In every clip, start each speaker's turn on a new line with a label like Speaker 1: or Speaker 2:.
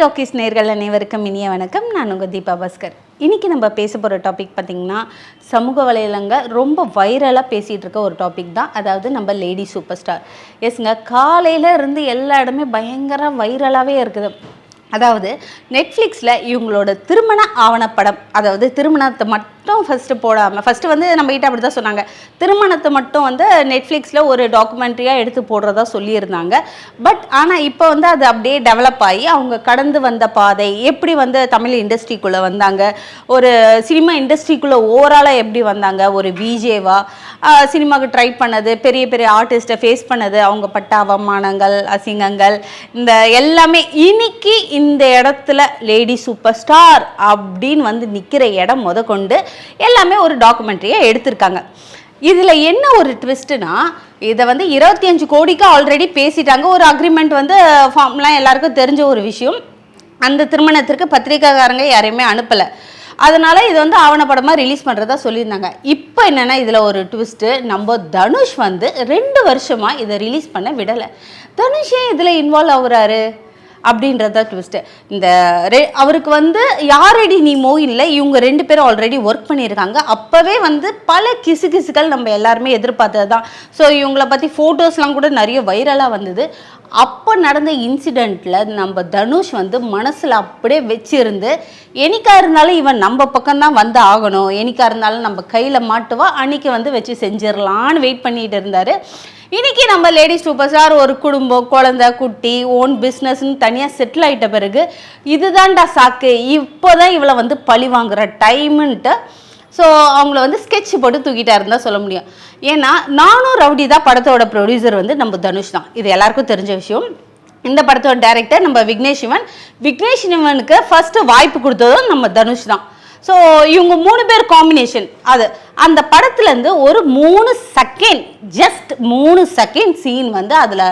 Speaker 1: Talkies நேர்கள் அனைவருக்கும் இனிய வணக்கம். நான் உங்கள் தீபா பாஸ்கர். இன்னைக்கு நம்ம பேச போகிற டாபிக் பார்த்திங்கன்னா சமூக வலையிலங்க ரொம்ப வைரலாக பேசிகிட்டு இருக்க ஒரு டாபிக் தான். அதாவது நம்ம லேடி சூப்பர் ஸ்டார் எஸ்ங்க காலையில் இருந்து எல்லா இடமே பயங்கர வைரலாகவே இருக்குது. அதாவது நெட்ஃப்ளிக்ஸில் இவங்களோட திருமண ஆவணப்படம் அதாவது திருமணத்தை மட்டும் ஃபஸ்ட்டு போடாமல் ஃபஸ்ட்டு வந்து நம்ம கிட்ட அப்படி தான் சொன்னாங்க. திருமணத்தை மட்டும் வந்து நெட்ஃப்ளிக்ஸில் ஒரு டாக்குமெண்ட்ரியாக எடுத்து போடுறதா சொல்லியிருந்தாங்க. பட் ஆனால் இப்போ வந்து அது அப்படியே டெவலப் ஆகி அவங்க கடந்து வந்த பாதை எப்படி வந்து தமிழ் இண்டஸ்ட்ரிக்குள்ளே வந்தாங்க? ஒரு சினிமா இண்டஸ்ட்ரிக்குள்ளே ஓவராலாக எப்படி வந்தாங்க? ஒரு விஜேவா சினிமாவுக்கு ட்ரை பண்ணது பெரிய பெரிய ஆர்டிஸ்ட்டை ஃபேஸ் பண்ணது அவங்க பட்ட அவமானங்கள் அசிங்கங்கள் இந்த எல்லாமே இன்னைக்கு இந்த இடத்துல லேடி சூப்பர் ஸ்டார் அப்படின்னு வந்து நிற்கிற இடம் முத கொண்டு எல்லாமே ஒரு டாக்குமெண்ட்ரியை எடுத்திருக்காங்க. இதில் என்ன ஒரு ட்விஸ்ட்டுனா இதை வந்து இருபத்தி அஞ்சு கோடிக்கு ஆல்ரெடி பேசிட்டாங்க. ஒரு அக்ரிமெண்ட் வந்து ஃபார்ம்லாம் எல்லாருக்கும் தெரிஞ்ச ஒரு விஷயம். அந்த திருமணத்திற்கு பத்திரிக்கைக்காரங்க யாரையுமே அனுப்பலை. அதனால் இது வந்து ஆவணப்படமாக ரிலீஸ் பண்ணுறதா சொல்லியிருந்தாங்க. இப்போ என்னென்னா இதில் ஒரு ட்விஸ்ட்டு நம்ம தனுஷ் வந்து ரெண்டு வருஷமாக இதை ரிலீஸ் பண்ண விடலை. தனுஷ் ஏன் இதில் இன்வால்வ் ஆகுறாரு? அப்படின்றத ட்விஸ்ட்டு இந்த ரெ அவருக்கு வந்து யாரடி நீ இல்லை இவங்க ரெண்டு பேரும் ஆல்ரெடி ஒர்க் பண்ணியிருக்காங்க. அப்போவே வந்து பல கிசு கிசுகள் நம்ம எல்லாருமே எதிர்பார்த்தது தான் ஸோ இவங்கள பற்றி ஃபோட்டோஸ்லாம் கூட நிறைய வைரலாக வந்தது. அப்போ நடந்த இன்சிடெண்ட்டில் நம்ம தனுஷ் வந்து மனசில் அப்படியே வச்சிருந்து என்னைக்கா இருந்தாலும் இவன் நம்ம பக்கம்தான் வந்து ஆகணும். என்னைக்கா இருந்தாலும் நம்ம கையில் மாட்டுவா அன்னைக்கு வந்து வச்சு செஞ்சிடலான்னு வெயிட் பண்ணிட்டு இருந்தார். இன்னைக்கு நம்ம லேடிஸ் சூப்பர் ஸ்டார் ஒரு குடும்பம் குழந்தை குட்டி ஓன் பிஸ்னஸ்னு தனியாக செட்டில் ஆயிட்ட பிறகு இதுதான்டா சாக்கு. இப்போதான் இவளை வந்து பழி வாங்குற டைமுன்ட்டு ஸோ அவங்கள வந்து ஸ்கெட்ச் போட்டு தூக்கிட்டாருன்னு தான் சொல்ல முடியும். ஏன்னா நானும் ரவுடி தான் படத்தோட ப்ரொடியூசர் வந்து நம்ம தனுஷ் தான். இது எல்லாருக்கும் தெரிஞ்ச விஷயம். இந்த படத்தோட டைரக்டர் நம்ம விக்னேஷ் சிவன். விக்னேஷ் சிவனுக்கு ஃபஸ்ட்டு வாய்ப்பு கொடுத்ததும் நம்ம தனுஷ் தான். ஸோ இவங்க மூணு பேர் காம்பினேஷன் அது அந்த படத்துலேருந்து ஒரு மூணு செகண்ட் ஜஸ்ட் மூணு செகண்ட் சீன் வந்து அதில்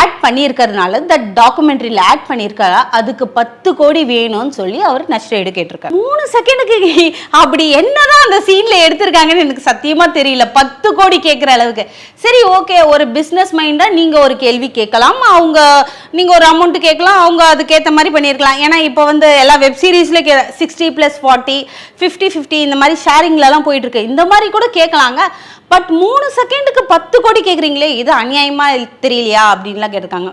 Speaker 1: ஆட் பண்ணியிருக்கிறதுனால இந்த டாக்குமெண்ட்ரியில் ஆட் பண்ணியிருக்காரா அதுக்கு பத்து கோடி வேணும்னு சொல்லி அவர் நஷ்டஈடு கேட்டிருக்காரு. மூணு செகண்டுக்கு அப்படி என்னதான் அந்த சீனில் எடுத்திருக்காங்கன்னு எனக்கு சத்தியமாக தெரியல. பத்து கோடி கேட்குற அளவுக்கு. சரி ஓகே ஒரு பிஸ்னஸ் மைண்டாக நீங்கள் ஒரு கேள்வி கேட்கலாம். அவங்க நீங்கள் ஒரு அமௌண்ட் கேட்கலாம். அவங்க அதுக்கேற்ற மாதிரி பண்ணியிருக்கலாம். ஏன்னா இப்போ வந்து எல்லா web K sixty plus forty fifty fifty இந்த மாதிரி ஷேரிங்லலாம் போயிட்டு இருக்கு. இந்த மாதிரி கூட கேட்கலாங்க பட் மூணு செகண்டுக்கு பத்து கோடி கேட்குறீங்களே இது அநியாயமாக தெரியலையா அப்படின்லாம் கேட்டிருக்காங்க.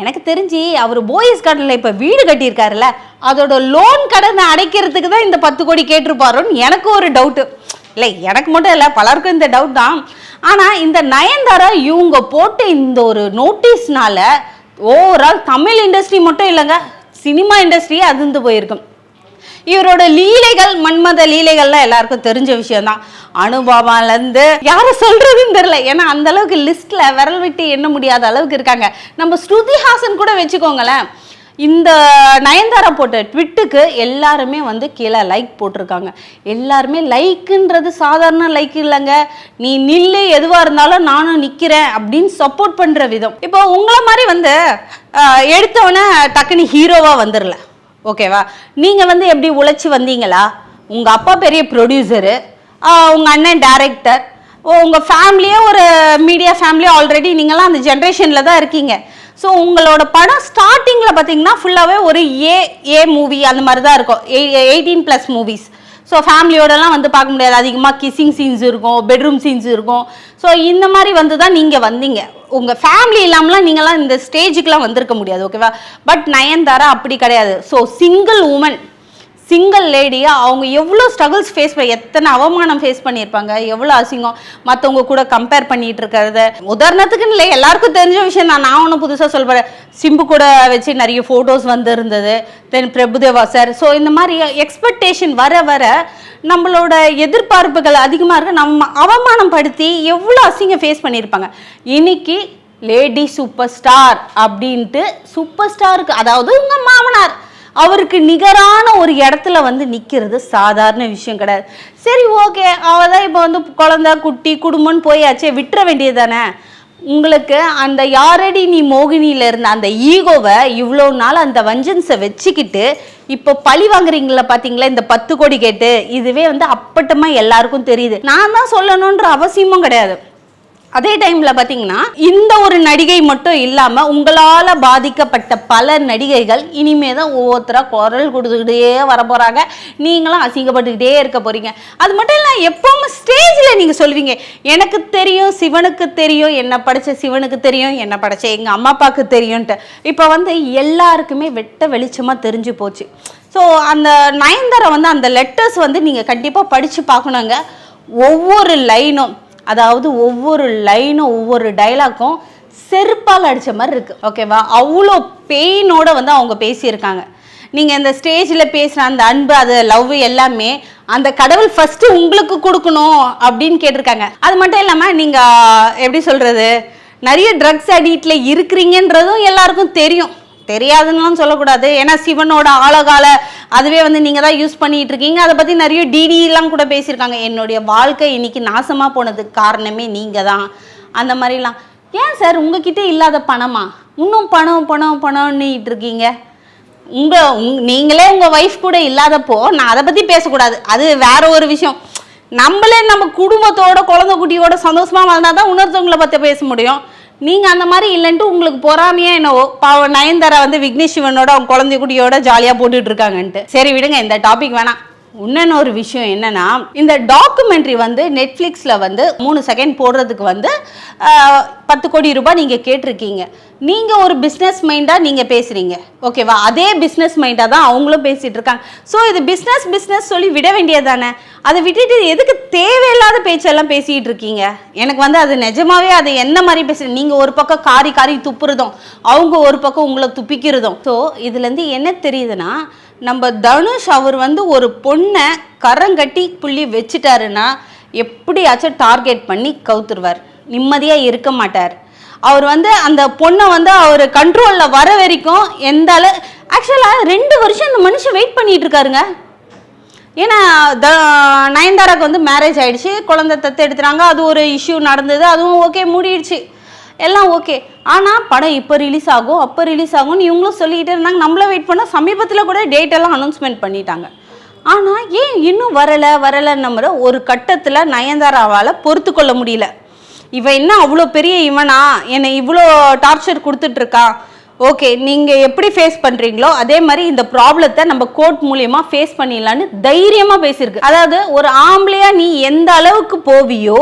Speaker 1: எனக்கு தெரிஞ்சு அவர் போயஸ் கடனில் இப்போ வீடு கட்டியிருக்காருல்ல அதோட லோன் கடனை அடைக்கிறதுக்கு தான் இந்த பத்து கோடி கேட்டிருப்பாருன்னு எனக்கு ஒரு டவுட்டு இல்லை எனக்கு மட்டும் இல்லை பலருக்கும் இந்த டவுட் தான். ஆனால் இந்த நயன்தாரா இவங்க போட்ட இந்த ஒரு நோட்டீஸ்னால ஓவரால் தமிழ் இண்டஸ்ட்ரி மட்டும் இல்லைங்க சினிமா இண்டஸ்ட்ரியே அதிர்ந்து போயிருக்கும் இவரோட லீலைகள் மன்மத லீலைகள்லாம் எல்லாருக்கும் தெரிஞ்ச விஷயம்தான். அனுபவாலேருந்து யாரும் சொல்கிறதுன்னு தெரில ஏன்னா அந்த அளவுக்கு லிஸ்ட்டில் விரல் விட்டு எண்ண முடியாத அளவுக்கு இருக்காங்க. நம்ம ஸ்ருதிஹாசன் கூட வச்சுக்கோங்களேன். இந்த நயன்தாரா போட்ட ட்விட்டுக்கு எல்லாருமே வந்து கீழே லைக் போட்டிருக்காங்க. எல்லாருமே லைக்குன்றது சாதாரண லைக் இல்லைங்க. நீ நில்லு எதுவாக இருந்தாலும் நானும் நிற்கிறேன் அப்படின்னு சப்போர்ட் பண்ணுற விதம். இப்போ உங்களை மாதிரி வந்து ஆஹ், எடுத்தவொடனே டக்குனு ஹீரோவாக வந்துடல. ஓகேவா? நீங்கள் வந்து எப்படி உழைச்சி வந்தீங்களா? உங்கள் அப்பா பெரிய ப்ரொடியூசரு உங்கள் அண்ணன் டேரக்டர் உங்கள் ஃபேமிலியே ஒரு மீடியா ஃபேமிலியே ஆல்ரெடி நீங்களாம் அந்த ஜென்ரேஷனில் தான் இருக்கீங்க. ஸோ உங்களோட படம் ஸ்டார்டிங்கில் பார்த்தீங்கன்னா ஃபுல்லாகவே ஒரு ஏ ஏ மூவி அந்த மாதிரி தான் இருக்கும். எயிட்டீன் ப்ளஸ் மூவிஸ் ஸோ ஃபேமிலியோடலாம் வந்து பார்க்க முடியாது. அதிகமாக கிஸ்ஸிங் சீன்ஸ் இருக்கும் பெட்ரூம் சீன்ஸ் இருக்கும். ஸோ இந்த மாதிரி வந்து தான் நீங்கள் வந்தீங்க. உங்கள் ஃபேமிலி இல்லாமலாம் நீங்களாம் இந்த ஸ்டேஜுக்குலாம் வந்திருக்க முடியாது ஓகேவா பட் நயன்தாரா அப்படி கிடையாது. ஸோ சிங்கிள் உமன் சிங்கிள் லேடியாக அவங்க எவ்வளோ ஸ்ட்ரகிள்ஸ் ஃபேஸ் பண்ணி எத்தனை அவமானம் ஃபேஸ் பண்ணியிருப்பாங்க எவ்வளோ அசிங்கம் மற்றவங்க கூட கம்பேர் பண்ணிட்டு இருக்கிறத. உதாரணத்துக்குன்னு இல்லை எல்லாருக்கும் தெரிஞ்ச விஷயம் தான். நான் ஒன்றும் புதுசாக சொல்கிறேன் சிம்பு கூட வச்சு நிறைய ஃபோட்டோஸ் வந்துருந்தது. தென் பிரபுதேவா சார் ஸோ இந்த மாதிரி எக்ஸ்பெக்டேஷன் வர வர நம்மளோட எதிர்பார்ப்புகள் அதிகமாக இருக்க. நம்ம அவமானம் படுத்தி எவ்வளோ அசிங்கம் ஃபேஸ் பண்ணியிருப்பாங்க. இன்னைக்கு லேடி சூப்பர் ஸ்டார் அப்படின்ட்டு சூப்பர் ஸ்டாருக்கு அதாவது உங்கள் அம்மா அவருக்கு நிகரான ஒரு இடத்துல வந்து நிற்கிறது சாதாரண விஷயம் கிடையாது. சரி ஓகே. அவள் தான் இப்போ வந்து குழந்தை குட்டி குடும்பம்னு போயாச்சே விட்டுற வேண்டியது தானே உங்களுக்கு அந்த யாரடி நீ மோகினியில் இருந்த அந்த ஈகோவை இவ்வளோ நாள் அந்த வஞ்சன்ஸை வச்சுக்கிட்டு இப்போ பழி வாங்குறீங்களா பார்த்தீங்களா இந்த பத்து கோடி கேட்டு இதுவே வந்து அப்பட்டமாக எல்லாருக்கும் தெரியுது. நான் தான் சொல்லணுன்ற அவசியமும் கிடையாது. அதே டைம்ல பாத்தீங்கன்னா இந்த ஒரு நடிகை மட்டும் இல்லாம உங்களால பாதிக்கப்பட்ட பல நடிகைகள் இனிமே தான் ஒவ்வொருத்தரா குரல் கொடுத்துக்கிட்டே வர போறாங்க நீங்களும் அசிங்கப்பட்டுக்கிட்டே இருக்க போறீங்க. அது மட்டும் இல்ல எப்பவும் ஸ்டேஜ்ல நீங்க சொல்லுவீங்க எனக்கு தெரியும் சிவனுக்கு தெரியும் என்ன படிச்ச சிவனுக்கு தெரியும் என்ன படிச்ச எங்க அம்மா அப்பாவுக்கு தெரியும்ட்டு. இப்போ வந்து எல்லாருக்குமே வெட்ட வெளிச்சமா தெரிஞ்சு போச்சு. ஸோ அந்த நயன்தாரை வந்து அந்த லெட்டர்ஸ் வந்து நீங்கள் கண்டிப்பாக படித்து பார்க்கணுங்க. ஒவ்வொரு லைனும் அதாவது ஒவ்வொரு லைனும் ஒவ்வொரு டைலாக்கும் செருப்பால் அடித்த மாதிரி இருக்குது ஓகேவா அவ்வளோ பெயினோட வந்து அவங்க பேசியிருக்காங்க. நீங்கள் இந்த ஸ்டேஜில் பேசுகிற அந்த அன்பு அது லவ் எல்லாமே அந்த கடவுள் ஃபஸ்ட்டு உங்களுக்கு கொடுக்கணும் அப்படின்னு கேட்டிருக்காங்க. அது மட்டும் இல்லாமல் நீங்கள் எப்படி சொல்கிறது நிறைய ட்ரக்ஸ் அடிக்டில் இருக்கிறீங்கன்றதும் எல்லாருக்கும் தெரியும். தெரியாதுன்னு சொல்லக்கூடாது. ஏன்னா சிவனோட ஆழகால அதுவே வந்து நீங்கள் தான் யூஸ் பண்ணிட்டு இருக்கீங்க. அதை பற்றி நிறைய டிடி எல்லாம் கூட பேசியிருக்காங்க. என்னுடைய வாழ்க்கை இன்னைக்கு நாசமாக போனதுக்கு காரணமே நீங்கள் தான். அந்த மாதிரிலாம். ஏன் சார்? உங்ககிட்ட இல்லாத பணமா? இன்னும் பணம் பணம் பணம்னுட்டு இருக்கீங்க. உங்க உங்- நீங்களே உங்க ஒய்ஃப் கூட இல்லாதப்போ நான் அதை பத்தி பேசக்கூடாது. அது வேற ஒரு விஷயம். நம்மளே நம்ம குடும்பத்தோட குழந்தை குட்டியோட சந்தோஷமா வாழ்ந்தா தான் இன்னொருத்தவங்கள பத்தி பேச முடியும். நீங்கள் அந்த மாதிரி இல்லைன்ட்டு உங்களுக்கு பொறாமையே என்னவோ? பாவம் நயன்தாரா வந்து விக்னேஷ் சிவனோட அவங்க குழந்தை குட்டியோட ஜாலியாக போட்டுட்டு இருக்காங்கன்ட்டு. சரி விடுங்க இந்த டாபிக் வேணாம். இன்னொன்னு ஒரு விஷயம் என்னன்னா இந்த டாக்குமெண்ட்ரி வந்து நெட்ஃப்ளிக்ஸில் வந்து மூணு செகண்ட் போடுறதுக்கு வந்து பத்து கோடி ரூபாய் நீங்கள் கேட்டிருக்கீங்க. நீங்கள் ஒரு பிஸ்னஸ் மைண்டாக நீங்கள் பேசுகிறீங்க ஓகேவா அதே பிஸ்னஸ் மைண்டாக தான் அவங்களும் பேசிகிட்டு இருக்காங்க. ஸோ இது பிஸ்னஸ் பிஸ்னஸ் சொல்லி விட வேண்டியது தானே அதை விட்டுட்டு எதுக்கு தேவையில்லாத பேச்செல்லாம் பேசிகிட்டு இருக்கீங்க? எனக்கு வந்து அது நிஜமாவே அது என்ன மாதிரி பேசுகிறீங்க நீங்கள் ஒரு பக்கம் காரி காரி துப்புறதும் அவங்க ஒரு பக்கம் உங்களை துப்பிக்கிறதும். ஸோ இதுலேருந்து என்ன தெரியுதுன்னா நம்ம தனுஷ் அவர் வந்து ஒரு பொண்ணை கரங்கட்டி புள்ளி வச்சுட்டாருன்னா எப்படியாச்சும் டார்கெட் பண்ணி கவுத்துருவார். நிம்மதியாக இருக்க மாட்டார். அவர் வந்து அந்த பொண்ணை வந்து அவர் கண்ட்ரோலில் வர வரைக்கும் எந்த அளவு ஆக்சுவலாக ரெண்டு வருஷம் இந்த மனுஷன் வெயிட் பண்ணிட்டு இருக்காருங்க. ஏன்னா த நயன்தாராக்கு வந்து மேரேஜ் ஆயிடுச்சு குழந்தை தத்து எடுத்துறாங்க அது ஒரு இஷ்யூ நடந்தது அதுவும் ஓகே மூடிடுச்சு. எல்லாம் ஓகே ஆனால் படம் இப்போ ரிலீஸ் ஆகும் அப்போ ரிலீஸ் ஆகும்னு இவங்களும் சொல்லிக்கிட்டே இருந்தாங்க. நம்மள வெயிட் பண்ணால் சமீபத்தில் கூட டேட் எல்லாம் அனௌன்ஸ்மெண்ட் பண்ணிட்டாங்க. ஆனால் ஏன் இன்னும் வரலை வரலை நம்புற ஒரு கட்டத்தில் நயன்தாராவால் பொறுத்து கொள்ள முடியல. இவன் என்ன அவ்வளோ பெரிய இவனா? என்னை இவ்வளோ டார்ச்சர் கொடுத்துட்ருக்கா? ஓகே நீங்கள் எப்படி ஃபேஸ் பண்ணுறீங்களோ அதே மாதிரி இந்த ப்ராப்ளத்தை நம்ம கோர்ட் மூலியமாக ஃபேஸ் பண்ணிடலான்னு தைரியமாக பேசியிருக்கு. அதாவது ஒரு ஆம்பளையாக நீ எந்த அளவுக்கு போவியோ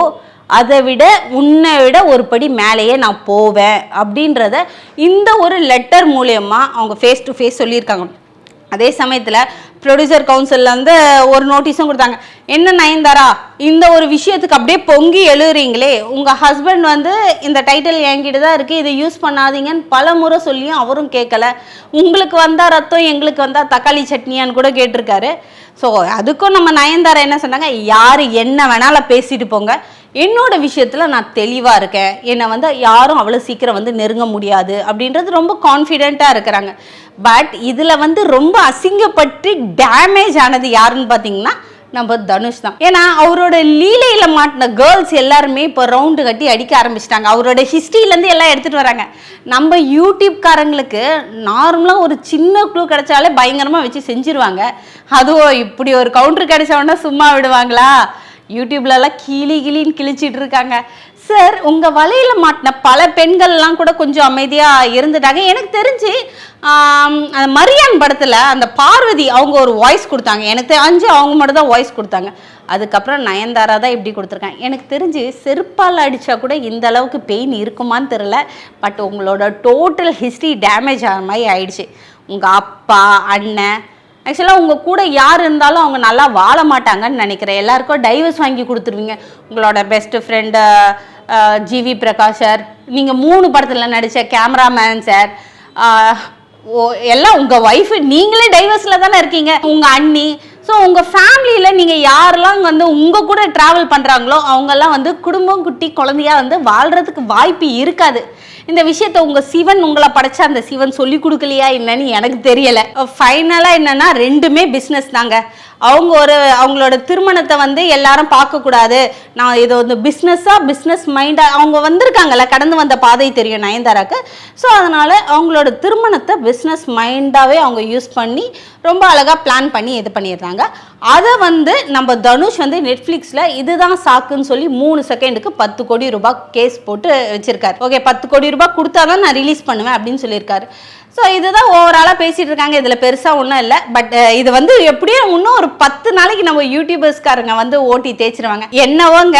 Speaker 1: அதை விட உன்னை விட ஒரு படி மேலேயே நான் போவேன் அப்படின்றத இந்த ஒரு லெட்டர் மூலயமா அவங்க ஃபேஸ் டு ஃபேஸ் சொல்லியிருக்காங்க. அதே சமயத்தில் ப்ரொடியூசர் கவுன்சிலில் வந்து ஒரு நோட்டீஸும் கொடுத்தாங்க. என்ன நயன்தாரா? இந்த ஒரு விஷயத்துக்கு அப்படியே பொங்கி எழுறீங்களே உங்கள் ஹஸ்பண்ட் வந்து இந்த டைட்டில் என்கிட்ட தான் இருக்குது இதை யூஸ் பண்ணாதீங்கன்னு பல முறை சொல்லியும் அவரும் கேட்கல. உங்களுக்கு வந்தால் ரத்தம் எங்களுக்கு வந்தால் தக்காளி சட்னியான்னு கூட கேட்டிருக்காரு. ஸோ அதுக்கும் நம்ம நயன்தாரா என்ன சொன்னாங்க? யார் என்ன வேணாலும் பேசிட்டு போங்க. என்னோட விஷயத்தில் நான் தெளிவாக இருக்கேன். என்னை வந்து யாரும் அவ்வளோ சீக்கிரம் வந்து நெருங்க முடியாது. அப்படின்றது ரொம்ப கான்ஃபிடெண்ட்டாக இருக்கிறாங்க. பட் இதில் வந்து ரொம்ப அசிங்கப்பட்டு டேமேஜ் ஆனது யாருன்னு பார்த்தீங்கன்னா நம்ம தனுஷ் தான். ஏன்னா அவரோட லீலையில மாட்டின கேர்ள்ஸ் எல்லாருமே இப்போ ரவுண்டு கட்டி அடிக்க ஆரம்பிச்சிட்டாங்க. அவரோட ஹிஸ்ட்ரியிலேருந்து எல்லாம் எடுத்துகிட்டு வராங்க. நம்ம யூடியூப்காரங்களுக்கு நார்மலாக ஒரு சின்ன க்ளூ கிடைச்சாலே பயங்கரமாக வச்சு செஞ்சிருவாங்க. அதுவும் இப்படி ஒரு கவுண்டர் கிடைச்சவொன்னா சும்மா விடுவாங்களா? யூடியூப்லலாம் கிளி கிளின்னு கிழிச்சிட்டு இருக்காங்க. சார் உங்கள் வலையில் மாட்டின பல பெண்கள்லாம் கூட கொஞ்சம் அமைதியாக இருந்துட்டாங்க. எனக்கு தெரிஞ்சு அந்த மரியான் படத்தில் அந்த பார்வதி அவங்க ஒரு வாய்ஸ் கொடுத்தாங்க. எனக்கு தெரிஞ்சு அவங்க மட்டும் தான் வாய்ஸ் கொடுத்தாங்க. அதுக்கப்புறம் நயன்தாரா தான் இப்படி கொடுத்துருக்காங்க. எனக்கு தெரிஞ்சு செருப்பால் அடித்தா கூட இந்த அளவுக்கு பெயின் இருக்குமான்னு தெரில பட் உங்களோட டோட்டல் ஹிஸ்ட்ரி டேமேஜ் ஆகிற மாதிரி ஆயிடுச்சு. உங்கள் அப்பா அண்ணன் ஆக்சுவலாக உங்கள் கூட யார் இருந்தாலும் அவங்க நல்லா வாழ மாட்டாங்கன்னு நினைக்கிறேன். எல்லாருக்கும் டைவர்ஸ் வாங்கி கொடுத்துருவீங்க. உங்களோட best friend GV Prakash sir நீங்கள் மூணு படத்தில் நடித்த கேமராமேன் சார் ஓ எல்லாம் உங்கள் ஒய்ஃபு நீங்களே டைவர்ஸில் தானே இருக்கீங்க. உங்கள் அண்ணி ஸோ உங்கள் ஃபேமிலியில் நீங்கள் யாரெல்லாம் வந்து உங்கள் கூட ட்ராவல் பண்ணுறாங்களோ அவங்கெல்லாம் வந்து குடும்பம் குட்டி குழந்தையா வந்து வாழ்கிறதுக்கு வாய்ப்பு இருக்காது. இந்த விஷயத்தை உங்க சிவன் உங்களை படைச்ச அந்த சிவன் சொல்லி கொடுக்கலையா என்னன்னு எனக்கு தெரியல. ஃபைனலா என்னன்னா ரெண்டுமே பிஸ்னஸ் தாங்க. அவங்க ஒரு அவங்களோட திருமணத்தை வந்து எல்லாரும் பார்க்கக்கூடாது நான் இது வந்து பிஸ்னஸாக பிஸ்னஸ் மைண்டாக அவங்க வந்திருக்காங்கல்ல கடந்து வந்த பாதை தெரியும் நயன்தாராக்கு. ஸோ அதனால் அவங்களோட திருமணத்தை பிஸ்னஸ் மைண்டாகவே அவங்க யூஸ் பண்ணி ரொம்ப அழகாக பிளான் பண்ணி இது பண்ணிடுறாங்க. அதை வந்து நம்ம தனுஷ் வந்து நெட்ஃப்ளிக்ஸில் இதுதான் சாக்குன்னு சொல்லி மூணு செகண்டுக்கு பத்து கோடி ரூபாய் கேஸ் போட்டு வச்சிருக்காரு. ஓகே பத்து கோடி ரூபாய் கொடுத்தா தான் நான் ரிலீஸ் பண்ணுவேன் அப்படின்னு சொல்லியிருக்காரு. ஸோ இதுதான் ஓவராலாக பேசிகிட்டு இருக்காங்க. இதில் பெருசாக ஒன்றும் இல்லை. பட் இது வந்து எப்படியும் இன்னும் ஒரு பத்து நாளைக்கு நம்ம யூடியூபர்ஸ்காரங்க வந்து ஓட்டி தேய்ச்சிருவாங்க. என்னவோங்க?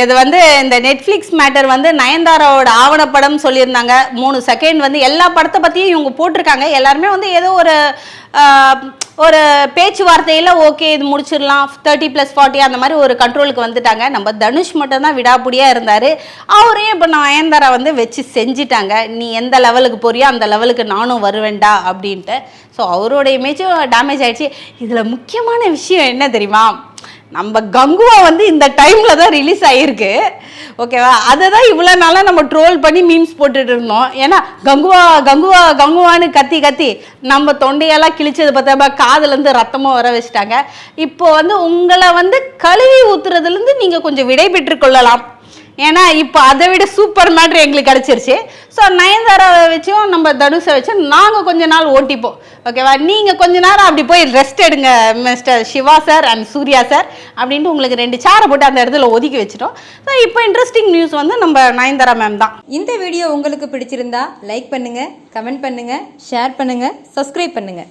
Speaker 1: இது வந்து இந்த நெட்ஃப்ளிக்ஸ் மேட்டர் வந்து நயன்தாராவோட ஆவணப்படம் சொல்லியிருந்தாங்க. மூணு செகண்ட் வந்து எல்லா படத்தை பற்றியும் இவங்க போட்டிருக்காங்க. எல்லாருமே வந்து ஏதோ ஒரு ஒரு பேச்சுவார்த்தையில் ஓகே இது முடிச்சிடலாம். தேர்ட்டி ப்ளஸ் ஃபார்ட்டி அந்த மாதிரி ஒரு கண்ட்ரோலுக்கு வந்துட்டாங்க. நம்ம தனுஷ் மட்டும் தான் விடாப்புடியாக இருந்தார். அவரையும் இப்போ நயன்தாரா வந்து வச்சு செஞ்சிட்டாங்க. நீ எந்த லெவலுக்கு போறியோ அந்த லெவலுக்கு நானும் வருவேண்டா அப்படின்ட்டு. ஸோ அவரோட இமேஜும் டேமேஜ் ஆகிடுச்சு இதில் முக்கியமான விஷயம் என்ன தெரியுமா? நம்ம கங்குவா வந்து இந்த டைமில் தான் ரிலீஸ் ஆகிருக்கு ஓகேவா அதை தான் இவ்வளோ நாளாக நம்ம ட்ரோல் பண்ணி மீம்ஸ் போட்டுட்டு இருந்தோம். ஏன்னா கங்குவா கங்குவா கங்குவான்னு கத்தி கத்தி நம்ம தொண்டையெல்லாம் கிழிச்சது பார்த்தா காதுலேருந்து ரத்தமும் வர வச்சுட்டாங்க. இப்போ வந்து உங்களை வந்து கழுவி ஊத்துறதுலேருந்து நீங்கள் கொஞ்சம் விடை பெற்றுக்கொள்ளலாம் ஏன்னா இப்போ அதை விட சூப்பர் மேட்ரு எங்களுக்கு கிடச்சிருச்சு. ஸோ நயன்தாராவை வச்சும் நம்ம தனுஷை வச்சு நாங்கள் கொஞ்ச நாள் ஓட்டிப்போம். ஓகேவா நீங்கள் கொஞ்ச நேரம் அப்படி போய் ரெஸ்ட் எடுங்க mister Siva sir and Suriya sir அப்படின்ட்டு உங்களுக்கு ரெண்டு சேரை போட்டு அந்த இடத்துல ஒதுக்கி வச்சிட்டோம். ஸோ இப்போ இன்ட்ரெஸ்டிங் நியூஸ் வந்து நம்ம நயன்தாரா மேம் தான்.
Speaker 2: இந்த வீடியோ உங்களுக்கு பிடிச்சிருந்தா லைக் பண்ணுங்கள் கமெண்ட் பண்ணுங்கள் ஷேர் பண்ணுங்கள் சப்ஸ்கிரைப் பண்ணுங்கள்